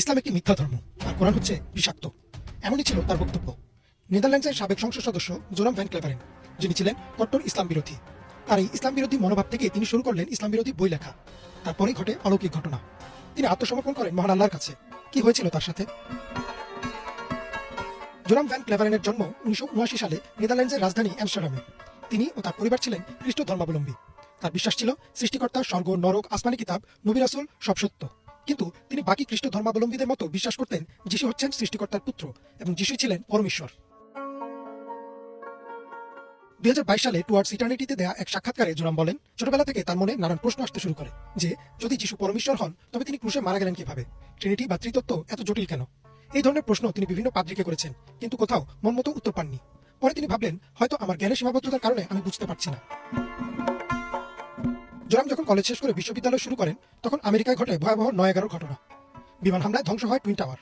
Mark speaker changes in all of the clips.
Speaker 1: ইসলাম একটি মিথ্যা ধর্ম? আর কোরআন হচ্ছে বিষাক্ত। এমনই ছিল তার বক্তব্য। নেদারল্যান্ডসের সাবেক সংসদ সদস্য জোরাম ভ্যান ক্লেভারেন, যিনি ছিলেন কট্টর ইসলাম বিরোধী। আর এই ইসলাম বিরোধী মনোভাব থেকে তিনি শুরু করলেন ইসলাম বিরোধী বই লেখা। তারপরেই ঘটে অলৌকিক ঘটনা। তিনি আত্মসমর্পণ করেন মহান আল্লাহর কাছে। কি হয়েছিল তার সাথে? জোরাম ভ্যান ক্লেভারেনের জন্ম উনিশশো উনআশি সালে নেদারল্যান্ডসের রাজধানী অ্যামস্টারডামে। তিনি ও তার পরিবার ছিলেন খ্রিস্ট ধর্মাবলম্বী তার বিশ্বাস ছিল সৃষ্টিকর্তা, স্বর্গ, নরক, আসমানি কিতাব নবিরাসুল সব সত্য। কিন্তু তিনি বাকি খ্রিস্ট ধর্মাবলম্বীদের মতো বিশ্বাস করতেন যিশু হচ্ছেন সৃষ্টিকর্তার পুত্র এবং যিশু ছিলেন পরমেশ্বর। দুই হাজার বাইশ সালে টুয়ার্ডস ইটার্নিটিতে দেয়া এক সাক্ষাৎকারে জোরাম বলেন, ছোটবেলা থেকে তার মনে নানান প্রশ্ন আসতে শুরু করে যে, যদি যিশু পরমেশ্বর হন, তবে তিনি ক্রুশে মারা গেলেন কীভাবে? ট্রিনিটি বা ত্রিতত্ত্ব এত জটিল কেন? এই ধরনের প্রশ্ন তিনি বিভিন্ন পাদ্রিকে করেছেন, কিন্তু কোথাও মন মতো উত্তর পাননি। পরে তিনি ভাবলেন, হয়তো আমার জ্ঞানের সীমাবদ্ধতার কারণে আমি বুঝতে পারছি না। জোরাম যখন কলেজ শেষ করে বিশ্ববিদ্যালয় শুরু করেন, তখন আমেরিকায় ঘটে ভয়াবহ নয় এগারো ঘটনা। বিমান হামলায় ধ্বংস হয় টুইন টাওয়ার।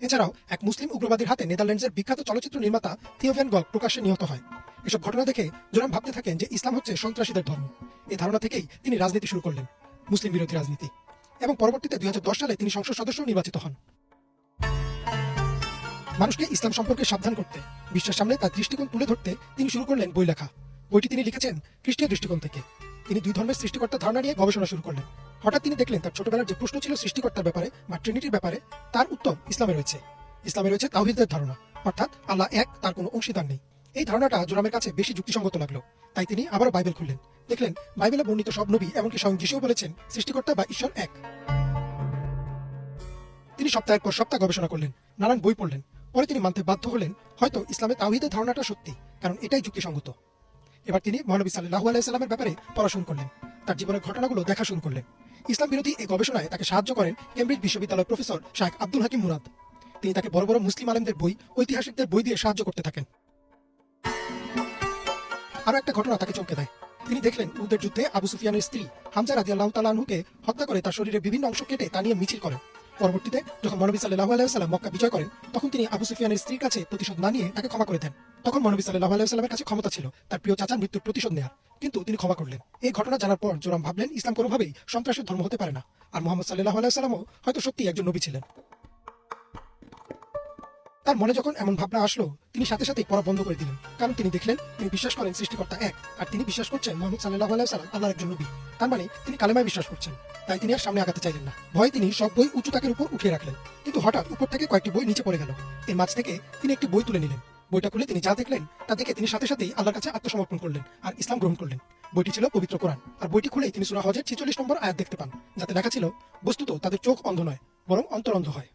Speaker 1: এছাড়াও, এক মুসলিম উগ্রবাদীর হাতে নেদারল্যান্ডসের বিখ্যাত চলচ্চিত্র নির্মাতা থিওভেন গগ প্রকাশ্যে নিহত হয়। এসব ঘটনা দেখে জোরাম ভাবতে থাকেন যে ইসলাম হচ্ছে সন্ত্রাসীদের ধর্ম। এই ধারণা থেকেই তিনি রাজনীতি শুরু করলেন, মুসলিম বিরোধী রাজনীতি। এবং পরবর্তীতে দুই হাজার দশ সালে তিনি সংসদ সদস্য নির্বাচিত হন। মানুষকে ইসলাম সম্পর্কে সাবধান করতে বিশ্বের সামনে তার দৃষ্টিকোণ তুলে ধরতে তিনি শুরু করলেন বই লেখা বইটি তিনি লিখেছেন খ্রিস্টীয় দৃষ্টিকোণ থেকে। তিনি দুই ধর্মের সৃষ্টিকর্তার ধারণা নিয়ে গবেষণা শুরু করলেন। হঠাৎ তিনি দেখলেন, তার ছোটবেলার যে প্রশ্ন ছিল সৃষ্টিকর্তার ব্যাপারে বা ট্রিনিটির ব্যাপারে, তার উত্তর ইসলামে রয়েছে। ইসলামে রয়েছে তাওহিদের ধারণা। অর্থাৎ আল্লাহ এক, তার কোনো অংশীদার নেই। এই ধারণাটা জোরামের কাছে বেশি যুক্তিসঙ্গত লাগল। তাই তিনি আবার বাইবেল খুললেন। দেখলেন, বাইবেলে বর্ণিত সব নবী এমনকি স্বয়ং যিশুও বলেছেন, সৃষ্টিকর্তা বা ঈশ্বর এক। তিনি সপ্তাহের পর সপ্তাহ গবেষণা করলেন, নানান বই পড়লেন। পরে তিনি মানতে বাধ্য হলেন, হয়তো ইসলামে তাওহিদের ধারণাটা সত্যি, কারণ এটাই যুক্তিসঙ্গত। এবার তিনি মহানবী সাল্লাহু আলাইসাল্লামের ব্যাপারে পড়াশোনা করলেন। তার জীবনের ঘটনাগুলো দেখা শুরু করলেন। ইসলাম বিরোধী এই গবেষণায় তাকে সাহায্য করেন কেমব্রিজ বিশ্ববিদ্যালয়ের প্রফেসর শাহেখ আব্দুল হাকিম মুরাদ। তিনি তাকে বড় বড় মুসলিম আলেমদের বই, ঐতিহাসিকদের বই দিয়ে সাহায্য করতে থাকেন। আরও একটা ঘটনা তাকে চমকে দেয়। তিনি দেখলেন উদের যুদ্ধে আবু সুফিয়ানের স্ত্রী হামজা রাজি আল্লাহ তালাহুকে হত্যা করে তার শরীরের বিভিন্ন অংশ কেটে তা নিয়ে মিছিল করেন। পরবর্তীতে যখন মনবী সাল্লাহ আলাইসাল্লাম মক্কা বিজয় করেন, তখন তিনি আবু সুফিয়ানের স্ত্রীর কাছে প্রতিশোধ না নিয়ে তাকে ক্ষমা করে দেন। তখন মনবী সাল্লাহ আলাইসাল্লামের কাছে ক্ষমতা ছিল, তার প্রিয় চাচার মৃত্যুর প্রতিশোধ নেয়ার। কিন্তু তিনি ক্ষমা করলেন। এই ঘটনা জানার পর জোরাম ভাবলেন, ইসলাম কোনোভাবেই সন্ত্রাসের ধর্ম হতে পারে না। আর মোহাম্মদ সাল্লাহ আলাইসাল্লামও হয়তো সত্যি একজন নবী ছিলেন। তার মনে যখন এমন ভাবনা আসলো, তিনি সাথে সাথেই পড়া বন্ধ করে দিলেন। কারণ তিনি দেখলেন, তিনি বিশ্বাস করেন সৃষ্টিকর্তা এক, আর তিনি বিশ্বাস করছেন মোহাম্মদ সাল্লাহ আলাইসাল্লাম আল্লাহর একজন নবী। তার মানে তিনি কালেমায় বিশ্বাস করছেন। তাই তিনি আর সামনে আগাতে চাইলেন না। ভয়ে তিনি সব বই উঁচু তাকের উপর উঠিয়ে রাখলেন। কিন্তু হঠাৎ উপর থেকে কয়েকটি বই নিচে পড়ে গেল। এর মাঝ থেকে তিনি একটি বই তুলে নিলেন। বইটা খুলে তিনি যা দেখলেন, তা দেখে তিনি সাথে সাথেই আল্লাহর কাছে আত্মসমর্পণ করলেন আর ইসলাম গ্রহণ করলেন। বইটি ছিল পবিত্র কোরআন। আর বইটি খুলেই তিনি সুরা হজের ছিচল্লিশ নম্বর আয়াত দেখতে পান, যাতে লেখা ছিল, বস্তুত তাদের চোখ অন্ধ নয়, বরং অন্তর অন্ধ হয়।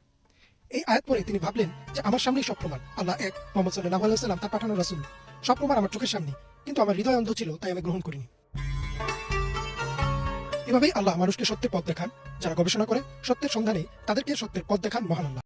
Speaker 1: এই আয়াত পরে তিনি ভাবলেন যে আমার সামনেই সব প্রমাণ। আল্লাহ এক, মোহাম্মদ সাল্লাহ আলাইসাল্লাম তার পাঠানো রাসুল। সব প্রমাণ আমার চোখের সামনে, কিন্তু আমার হৃদয় অন্ধ ছিল, তাই আমি গ্রহণ করিনি। এভাবেই আল্লাহ মানুষকে সত্যের পথ দেখান, যারা গবেষণা করে, সত্যের সন্ধানে তাদেরকে সত্যের পথ দেখান মহান আল্লাহ।